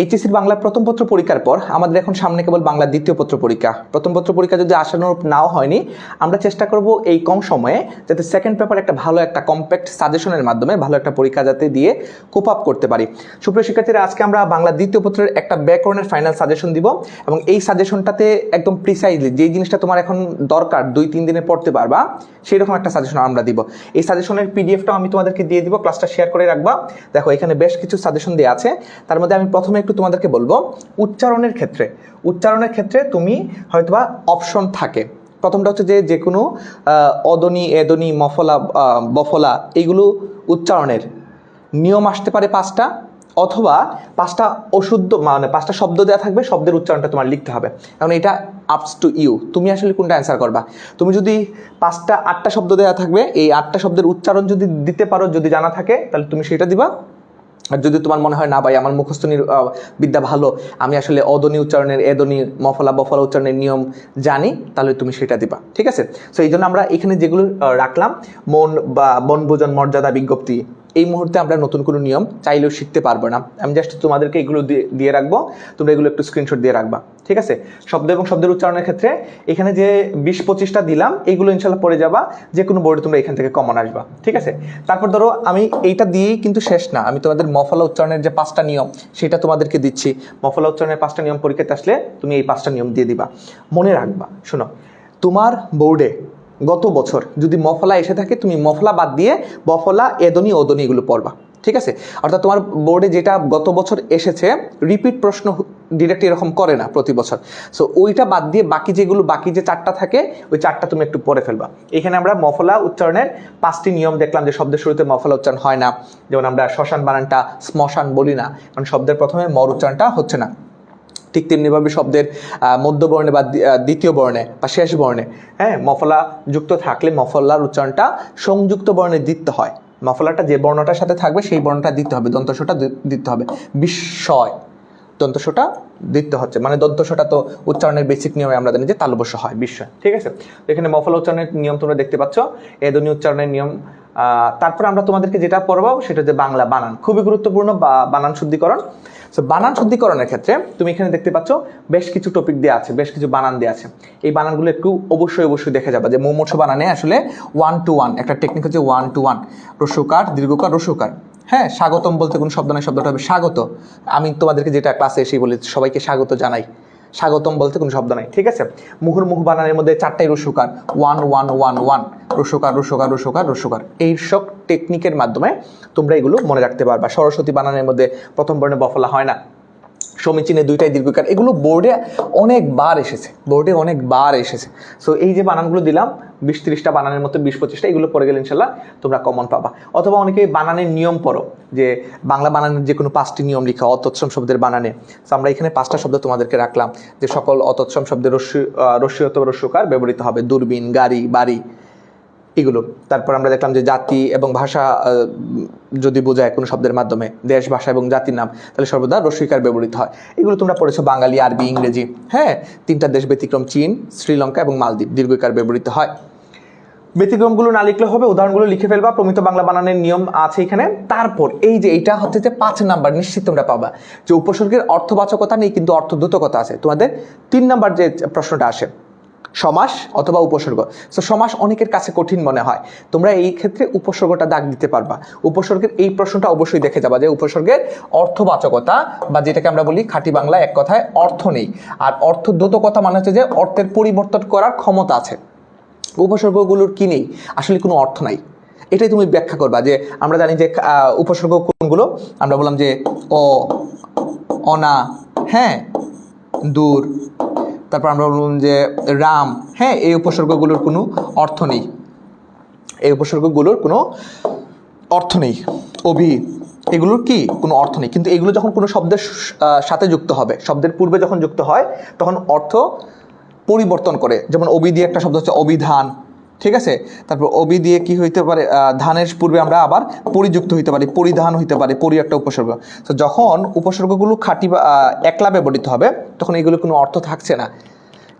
এইচএসির বাংলা প্রথম পত্র পরীক্ষার পর আমাদের এখন সামনে কেবল বাংলা দ্বিতীয় পত্র পরীক্ষা। প্রথম পত্র পরীক্ষা যদি আশানুরূপ নাও হয়নি, আমরা চেষ্টা করব এই কম সময়ে যাতে সেকেন্ড পেপার একটা ভালো একটা কম্প্যাক্ট সাজেশনের মাধ্যমে ভালো একটা পরীক্ষা যাতে দিয়ে কোপ আপ করতে পারি। সুপ্রিয় শিক্ষার্থীরা, আজকে আমরা বাংলা দ্বিতীয় পত্রের একটা ব্যাকরণের ফাইনাল সাজেশন দিব এবং এই সাজেশনটাতে একদম প্রিসাইজলি যেই জিনিসটা তোমার এখন দরকার, দুই, তিন দিনে পড়তে পারবা সেই রকম একটা সাজেশন আমরা দিব। এই সাজেশনের পিডিএফটাও আমি তোমাদেরকে দিয়ে দিব ক্লাসটা শেয়ার করে রাখবা। দেখো, এখানে বেশ কিছু সাজেশন দেওয়া আছে। তার মধ্যে আমি প্রথমে একটু তোমাদেরকে বলব, উচ্চারণের ক্ষেত্রে। উচ্চারণের ক্ষেত্রে তুমি হয়তোবা অপশন থাকে। প্রথমটা হচ্ছে যে যে কোনো অদনি, এদনি, মফলা বফলা এইগুলো উচ্চারণের। নিয়ম আসতে পারে পাঁচটা, অথবা পাঁচটা অশুদ্ধ মানে পাঁচটা শব্দ দেওয়া থাকবে, শব্দের উচ্চারণটা তোমার লিখতে হবে। কারণ এটা আপস টু ইউ তুমি আসলে কোনটা অ্যান্সার করবা? তুমি যদি পাঁচটা, আটটা শব্দ দেওয়া থাকবে, এই আটটা শব্দের উচ্চারণ যদি দিতে পারো, যদি জানা থাকে, তাহলে তুমি সেটা দিবা। আর যদি তোমার মনে হয়, না ভাই, আমার মুখস্থ নির- বিদ্যা ভালো, আমি আসলে অদনী উচ্চারণের, এদনী মফলা বফলা উচ্চারণের নিয়ম জানি, তাহলে তুমি সেটা দিবা। ঠিক আছে? সো এই জন্য আমরা এখানে যেগুলো রাখলাম, মন বা বনভোজন মর্যাদা বিজ্ঞপ্তি এই মুহূর্তে আমরা নতুন কোনো নিয়ম চাইলেও শিখতে পারব না। আমি জাস্ট তোমাদেরকে এগুলো দিয়ে- রাখব। তোমরা এগুলো একটু স্ক্রিনশট দিয়ে রাখবা। ঠিক আছে? শব্দ এবং শব্দের উচ্চারণের ক্ষেত্রে এখানে যে বিশ পঁচিশটা দিলাম এইগুলো ইনশাল্লাহ পড়ে যাবা। যে কোনো বোর্ডে তোমরা এখান থেকে কমন আসবা। ঠিক আছে? তারপর ধরো, আমি এইটা দিয়েই কিন্তু শেষ না। আমি তোমাদের মফলা উচ্চারণের যে পাঁচটা নিয়ম, সেটা তোমাদেরকে দিচ্ছি। মফলা উচ্চারণের পাঁচটা নিয়ম পরীক্ষাতে আসলে তুমি এই পাঁচটা নিয়ম দিয়ে দিবা। মনে রাখবা। শোনো, তোমার বোর্ডে গত বছর যদি মফলা এসে থাকে, তুমি মফলা বাদ দিয়ে বফলা এদনি, ওদনি এগুলো পড়বা, ঠিক আছে? অর্থাৎ তোমার বোর্ডে যেটা গত বছর এসেছে রিপিট প্রশ্ন ডিরেক্ট এরকম করে না প্রতি বছর। সো ওইটা বাদ দিয়ে বাকি যেগুলো, বাকি যে চারটা থাকে, ওই চারটা তুমি একটু পরে ফেলবা। এখানে আমরা মফলা উচ্চারণের পাঁচটি নিয়ম দেখলাম যে শব্দের শুরুতে মফলা উচ্চারণ হয় না। যেমন আমরা শ্মশান বানানটা শ্মশান বলি না, কারণ শব্দের প্রথমে মর উচ্চারণটা হচ্ছে না। ঠিক তেমনিভাবে শব্দের মধ্যবর্ণে বা দ্বিতীয় বর্ণে বা শেষ বর্ণে হ্যাঁ? মফলা যুক্ত থাকলে মফলার উচ্চারণটা সংযুক্ত বর্ণে দিতে হয়। মফলাটা যে বর্ণটার সাথে থাকবে, সেই বর্ণটা দিতে হবে দন্তস্বটা দিতে হবে। বিস্ময় দন্তস্বটা দিতে হচ্ছে। মানে দন্তস্বটা তো উচ্চারণের বেসিক নিয়মে আমরা জানি যে তালবস্য হয়, বিস্ময়। ঠিক আছে? এখানে মফলা উচ্চারণের নিয়ম তোমরা দেখতে পাচ্ছ। এদনীয় উচ্চারণের নিয়ম তারপর আমরা তোমাদেরকে যেটা পড়বাও সেটা যে বাংলা বানান। খুবই গুরুত্বপূর্ণ বানান শুদ্ধিকরণ। সো বানান শুদ্ধিকরণের ক্ষেত্রে তুমি এখানে দেখতে পাচ্ছ বেশ কিছু টপিক দেওয়া আছে, বেশ কিছু বানান দেওয়া আছে। এই বানানগুলো একটু অবশ্যই অবশ্যই দেখে যাবে যে মৌমর্ষ বানানে আসলে ওয়ান টু ওয়ান একটা টেকনিক হচ্ছে ওয়ান টু ওয়ান রস্যকার দীর্ঘকার রস্যকার হ্যাঁ স্বাগতম বলতে কোনো শব্দ নয় শব্দটা হবে স্বাগত। আমি তোমাদেরকে যেটা ক্লাসে এসেই বলি সবাইকে স্বাগত জানাই। স্বাগতম বলতে কোনো শব্দ নাই, ঠিক আছে? মুহুর্মুহু বানানের মধ্যে চারটাই রসুকার। ওয়ান ওয়ান ওয়ান ওয়ান রসুকার রসুকার রসুকার রসুকার। এইসব টেকনিকের মাধ্যমে তোমরা এগুলো মনে রাখতে পারবা। সরস্বতী বানানের মধ্যে প্রথম বর্ণে বফলা হয় না। সমীচীনে দুইটাই দীর্ঘকার। এগুলো বোর্ডে অনেকবার এসেছে। বোর্ডে অনেকবার এসেছে। সো এই যে বানানগুলো দিলাম বিশ তিরিশটা বানানের মতো বিশ পঁচিশটা, এগুলো পড়ে গেলে ইনশাল্লাহ তোমরা কমন পাবা। অথবা অনেকে বানানের নিয়ম পড়ো, যে বাংলা বানানের যে কোনো পাঁচটি নিয়ম লিখা, অতৎসম শব্দের বানানে। So আমরা এখানে পাঁচটা শব্দ তোমাদেরকে রাখলাম, যে সকল অতৎসম শব্দের রস্যি রস্যি অথবা রস্যকার ব্যবহৃত হবে। দূরবীন, গাড়ি, বাড়ি, এগুলো। তারপর আমরা দেখলাম যে জাতি এবং ভাষা যদি বোঝায় কোনো শব্দের মাধ্যমে, দেশ, ভাষা এবং জাতির নাম, তাহলে সর্বদা রস্বীকার ব্যবহৃত হয়। এগুলো তোমরা পড়েছো বাঙালি, আরবি, ইংরেজি। হ্যাঁ তিনটা দেশ ব্যতিক্রম চীন, শ্রীলঙ্কা এবং মালদ্বীপ, দীর্ঘকার ব্যবহৃত হয়। ব্যতিক্রমগুলো না লিখলে হবে, উদাহরণগুলো লিখে ফেলবা, প্রমিত বাংলা বানানের নিয়ম আছে এখানে। তারপর, এই যে এইটা হচ্ছে যে পাঁচ নাম্বার, নিশ্চিত তোমরা পাবা যে উপসর্গের অর্থবাচকতা নেই, কিন্তু অর্থদ্রুতকতা আছে। তোমাদের তিন নাম্বার যে প্রশ্নটা আসে, সমাস অথবা উপসর্গ। সো সমাস অনেকের কাছে কঠিন মনে হয়। তোমরা এই ক্ষেত্রে উপসর্গটা দাগ দিতে পারবা। উপসর্গের এই প্রশ্নটা অবশ্যই দেখে যাবা যে উপসর্গের অর্থবাচকতা বা যেটাকে আমরা বলি খাঁটি বাংলা এক কথায় অর্থ নেই। আর অর্থ অর্থদ্রুতকতা মানে হচ্ছে যে অর্থের পরিবর্তন করার ক্ষমতা আছে। উপসর্গগুলোর কি নেই? আসলে কোনো অর্থ নাই। এটাই তুমি ব্যাখ্যা করবা যে আমরা জানি যে উপসর্গ কোনগুলো? আমরা বললাম যে, অ, অনা হ্যাঁ দূর। তারপর আমরা বললাম যে, রাম হ্যাঁ এই উপসর্গগুলোর কোনো অর্থ নেই। এই উপসর্গগুলোর কোনো অর্থ নেই। অভি, এগুলোর কি কোনো অর্থ নেই? কিন্তু এগুলো যখন কোনো শব্দের সাথে যুক্ত হবে, শব্দের পূর্বে যখন যুক্ত হয়, তখন অর্থ পরিবর্তন করে। যেমন অবি দিয়ে একটা শব্দ হচ্ছে অভিধান ঠিক আছে? তারপর অবি দিয়ে কি হইতে পারে? ধানের পূর্বে আমরা আবার পরিযুক্ত হইতে পারি, পরিধান হইতে পারে, পরি একটা উপসর্গ। তো যখন উপসর্গগুলো খাঁটি বা একলা ব্যবহৃত হবে, তখন এগুলো কোনো অর্থ থাকছে না।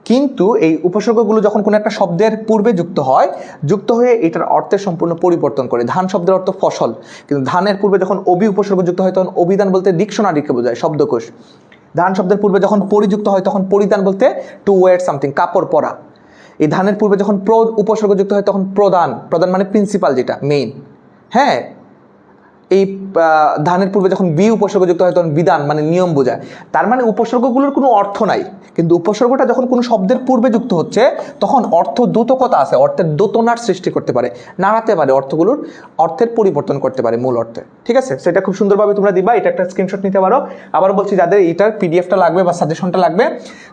কিন্তু এই উপসর্গগুলো যখন কোনো একটা শব্দের পূর্বে যুক্ত হয়, যুক্ত হয়ে এটার অর্থের সম্পূর্ণ পরিবর্তন করে। ধান শব্দের অর্থ ফসল। কিন্তু ধানের পূর্বে যখন অবি উপসর্গ যুক্ত হয়, তখন অভিধান বলতে ডিকশনারিকে বোঝায়, শব্দকোষ। ধান শব্দের পূর্বে যখন পরিযুক্ত হয়, তখন পরিধান বলতে টু ওয়েট সামথিং কাপড় পরা। এই ধানের পূর্বে যখন প্র উপসর্গযুক্ত হয়, তখন প্রদান প্রদান মানে প্রিন্সিপাল যেটা মেইন হ্যাঁ এই ধানের পূর্বে যখন বি উপসর্গ যুক্ত হয়, তখন বিধান মানে নিয়ম বোঝায়। তার মানে উপসর্গগুলোর কোনো অর্থ নাই। কিন্তু উপসর্গটা যখন কোনো শব্দের পূর্বে যুক্ত হচ্ছে, তখন অর্থ দ্রুতকতা আছে, অর্থের দোতনার সৃষ্টি করতে পারে, নাড়াতে পারে, অর্থগুলোর অর্থের পরিবর্তন করতে পারে মূল অর্থে। ঠিক আছে? সেটা খুব সুন্দরভাবে তোমরা দিবা, এটা একটা স্ক্রিনশট নিতে পারো। আবার বলছি, যাদের এটার পিডিএফটা লাগবে বা সাজেশনটা লাগবে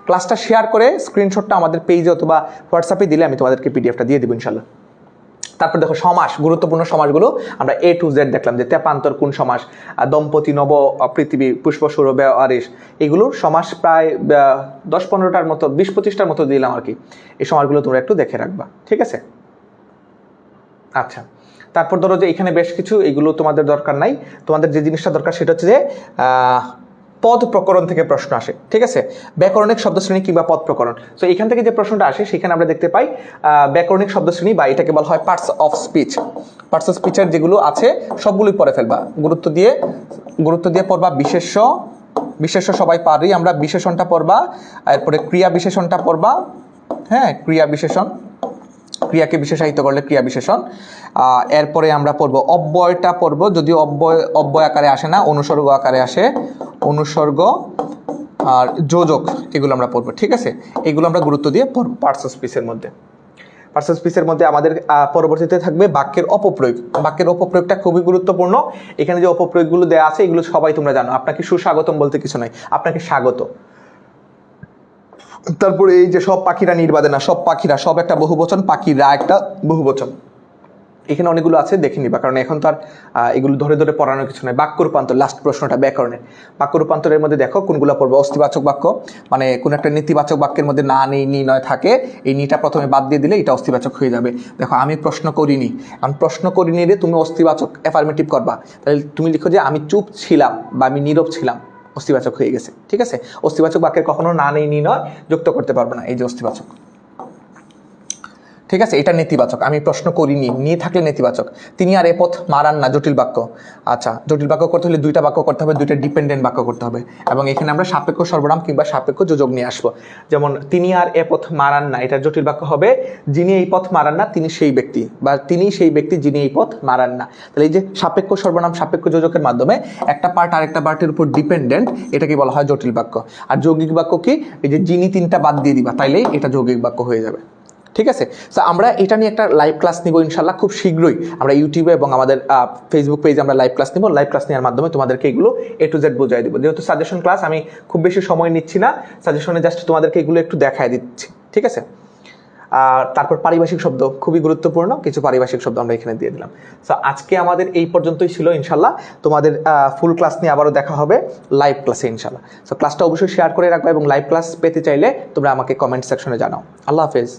ক্লাসটা শেয়ার করে স্ক্রিনশটটা আমাদের পেজে অথবা হোয়াটসঅ্যাপে দিলে আমি তোমাদেরকে পিডিএফটা দিয়ে দেবো ইনশাল্লাহ তারপর দেখো সমাস, গুরুত্বপূর্ণ সমাসগুলো আমরা এ টু জেড দেখলাম যে তেপান্তর কোন সমাস দম্পতি নব পৃথিবী পুষ্প সৌরভ আরিস এগুলোর সমাস প্রায় দশ পনেরোটার মতো, বিশ পঁচিশটার মতো দিলাম আর কি। এই সমাসগুলো তোমরা একটু দেখে রাখবা, ঠিক আছে? আচ্ছা তারপর ধরো যে এখানে বেশ কিছু, এগুলো তোমাদের দরকার নাই। তোমাদের যে জিনিসটা দরকার সেটা হচ্ছে যে পদ প্রকরণ থেকে প্রশ্ন আসে, ঠিক আছে? ব্যাকরণিক শব্দশ্রেণী কিংবা পদ প্রকরণ তো এখান থেকে যে প্রশ্নটা আসে, সেখানে আমরা দেখতে পাই ব্যাকরণিক শব্দশ্রেণী বা এটাকে বলা হয় parts of speech parts of স্পিচের যেগুলো আছে, সবগুলোই পরে ফেলবা। গুরুত্ব দিয়ে গুরুত্ব দিয়ে পড়বা বিশেষ্য। বিশেষ্য সবাই পারি আমরা বিশেষণটা পড়বা, এরপরে ক্রিয়া বিশেষণটা পড়বা। হ্যাঁ ক্রিয়া বিশেষণ। ক্রিয়াকে বিশেষায়িত করলে ক্রিয়া বিশেষণ। এরপরে আমরা পড়ব অব্যয়টা পড়ব, যদিও অব্যয় অব্যয় আকারে আসে না, অনুসর্গ আকারে আসে অনুসর্গ আর যোজক এগুলো আমরা পড়ব, ঠিক আছে? এগুলো আমরা গুরুত্ব দিয়ে পড়ব পার্টস স্পিচের মধ্যে। পার্টস স্পিচের মধ্যে আমাদের পরবর্তীতে থাকবে বাক্যের অপপ্রয়োগ। বাক্যের অপপ্রয়োগটা খুবই গুরুত্বপূর্ণ। এখানে যে অপপ্রয়োগগুলো দেওয়া আছে, এগুলো সবাই তোমরা জানো। আপনাকে সুস্বাগতম বলতে কিছু নাই। আপনাকে স্বাগত। তারপরে এই যে সব পাখিরা নির্বাদে না, সব পাখিরা, সব একটা বহুবচন, পাখিরা একটা বহুবচন। এখানে অনেকগুলো আছে, দেখে নিবা, কারণ এখন তো আর এগুলো ধরে ধরে পড়ানোর কিছু নয় বাক্য রূপান্তর লাস্ট প্রশ্নটা ব্যাকরণের বাক্য রূপান্তরের মধ্যে দেখো, কোনগুলো পড়ব? অস্তিবাচক বাক্য মানে কোন একটা নেতিবাচক বাক্যের মধ্যে না নেই নি, নয় থাকে, এই নিটা প্রথমে বাদ দিয়ে দিলে এটা অস্তিবাচক হয়ে যাবে। দেখো, আমি প্রশ্ন করিনি। কারণ প্রশ্ন করিনি রে, তুমি অস্তিবাচক অ্যাফার্মেটিভ করবা। তাহলে তুমি লিখো যে, আমি চুপ ছিলাম বা আমি নীরব ছিলাম। অস্তিবাচক হয়ে গেছে, ঠিক আছে? অস্থিবাচক বাক্যের কখনো না নেই নয়, যুক্ত করতে পারবে না এই যে অস্তিবাচক। ঠিক আছে? এটা নেতিবাচক। আমি প্রশ্ন করিনি। নিয়ে থাকলে নেতিবাচক। তিনি আর এ পথ মারান না, জটিল বাক্য। আচ্ছা জটিল বাক্য করতে হলে দুইটা বাক্য করতে হবে, দুইটা ডিপেন্ডেন্ট বাক্য করতে হবে। এবং এখানে আমরা সাপেক্ষ সর্বনাম কিংবা সাপেক্ষ যোজক নিয়ে আসব। যেমন, তিনি আর এ পথ মারান না, এটা জটিল বাক্য হবে, যিনি এই পথ মারান না, তিনি সেই ব্যক্তি। বা তিনি সেই ব্যক্তি, যিনি এই পথ মারান না। তাহলে এই যে সাপেক্ষ সর্বনাম, সাপেক্ষ যোজকের মাধ্যমে একটা পার্ট আরেকটা পার্টের উপর ডিপেন্ডেন্ট এটাকে বলা হয় জটিল বাক্য। আর যৌগিক বাক্য কি? এই যে যিনি তিনটা বাদ দিয়ে দিবা, তাইলেই এটা যৌগিক বাক্য হয়ে যাবে। ঠিক আছে? তো আমরা এটা নিয়ে একটা লাইভ ক্লাস নিব ইনশাল্লাহ খুব শীঘ্রই। আমরা ইউটিউবে এবং আমাদের ফেসবুক পেজে আমরা লাইভ ক্লাস নিব। লাইভ ক্লাস নেওয়ার মাধ্যমে তোমাদেরকে এগুলো এ টু জেড বোঝাই দেবো। যেহেতু সাজেশন ক্লাস আমি খুব বেশি সময় নিচ্ছি না। সাজেশনে জাস্ট তোমাদেরকে এগুলো একটু দেখায় দিচ্ছি। ঠিক আছে? আর তারপর পারিভাষিক শব্দ, খুবই গুরুত্বপূর্ণ। কিছু পারিভাষিক শব্দ আমরা এখানে দিয়ে দিলাম। সো আজকে আমাদের এই পর্যন্তই ছিল ইনশাল্লাহ। তোমাদের ফুল ক্লাস নিয়ে আবারও দেখা হবে লাইভ ক্লাসে ইনশাল্লাহ। সো ক্লাসটা অবশ্যই শেয়ার করে রাখবে এবং লাইভ ক্লাস পেতে চাইলে তোমরা আমাকে কমেন্ট সেকশনে জানাও। আল্লাহ হাফেজ।